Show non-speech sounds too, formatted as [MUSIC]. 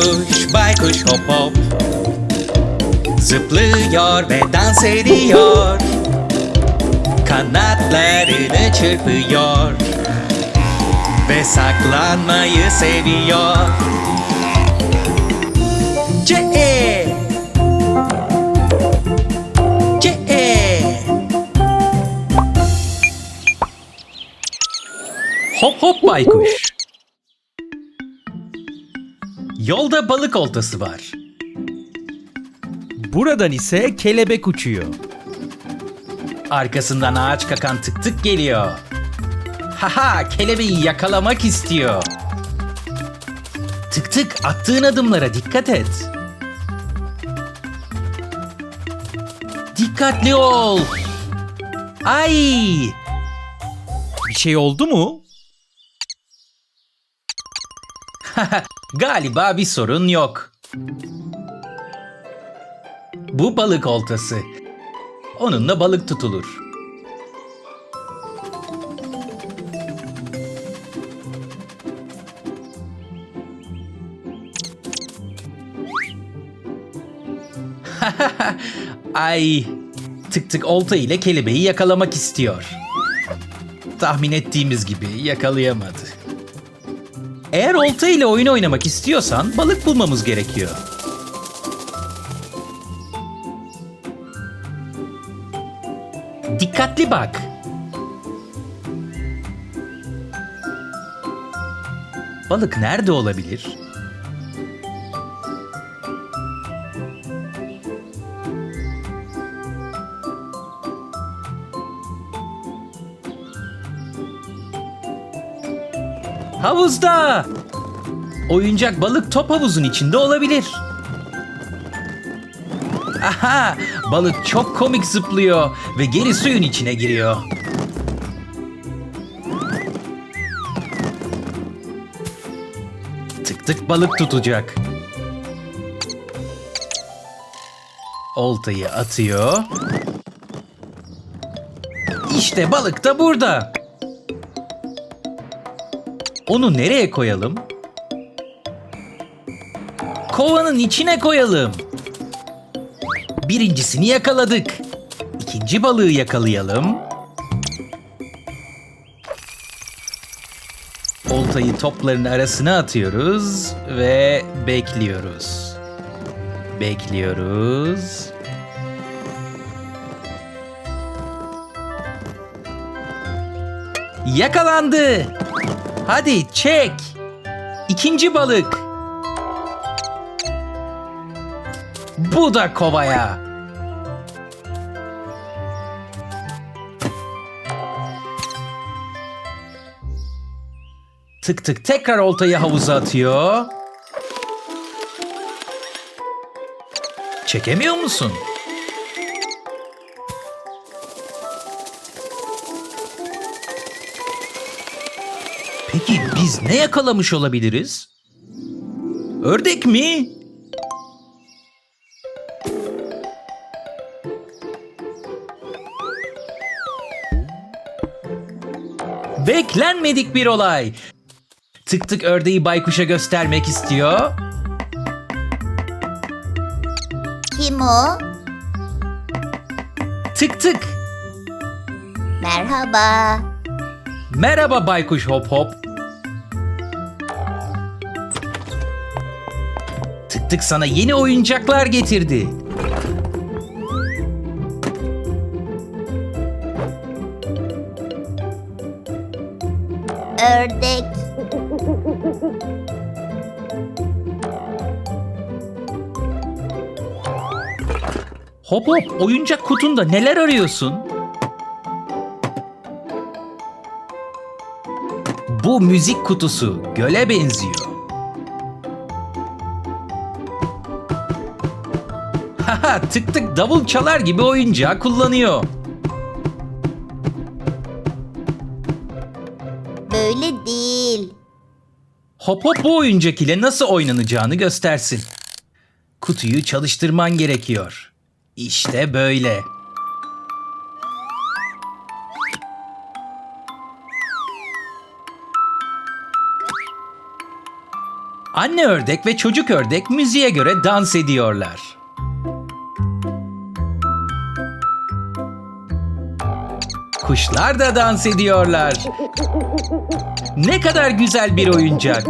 Baykuş, baykuş hop hop. Zıplıyor ve dans ediyor. Kanatlarını çırpıyor. Ve saklanmayı seviyor. C-E C-E Hop hop baykuş Yolda balık oltası var. Buradan ise kelebek uçuyor. Arkasından ağaç kakan tık tık geliyor. Haha kelebeği yakalamak istiyor. Tık tık attığın adımlara dikkat et. Dikkatli ol. Ay! Bir şey oldu mu? [LAUGHS] Galiba bir sorun yok. Bu balık oltası. Onunla balık tutulur. [LAUGHS] Ay, tık tık olta ile kelebeği yakalamak istiyor. Tahmin ettiğimiz gibi yakalayamadı. Eğer olta ile oyun oynamak istiyorsan balık bulmamız gerekiyor. Dikkatli bak. Balık nerede olabilir? Havuzda. Oyuncak balık top havuzun içinde olabilir. Aha! Balık çok komik zıplıyor ve geri suyun içine giriyor. Tık tık balık tutacak. Oltayı atıyor. İşte balık da burada. Onu nereye koyalım? Kovanın içine koyalım. Birincisini yakaladık. İkinci balığı yakalayalım. Oltayı topların arasına atıyoruz ve bekliyoruz. Bekliyoruz. Yakalandı. Hadi çek. İkinci balık. Bu da kovaya. Tık tık tekrar oltayı havuza atıyor. Çekemiyor musun? Peki biz ne yakalamış olabiliriz? Ördek mi? Beklenmedik bir olay. Tık tık ördeği baykuşa göstermek istiyor. Kim o? Tık tık. Merhaba. Merhaba baykuş hop hop. Tık tık sana yeni oyuncaklar getirdi. Ördek. Hop hop oyuncak kutunda neler arıyorsun? Bu müzik kutusu göle benziyor. [LAUGHS] tık tık davul çalar gibi oyuncağı kullanıyor. Böyle değil. Hop hop bu oyuncak ile nasıl oynanacağını göstersin. Kutuyu çalıştırman gerekiyor. İşte böyle. Anne ördek ve çocuk ördek müziğe göre dans ediyorlar. Kuşlar da dans ediyorlar. Ne kadar güzel bir oyuncak.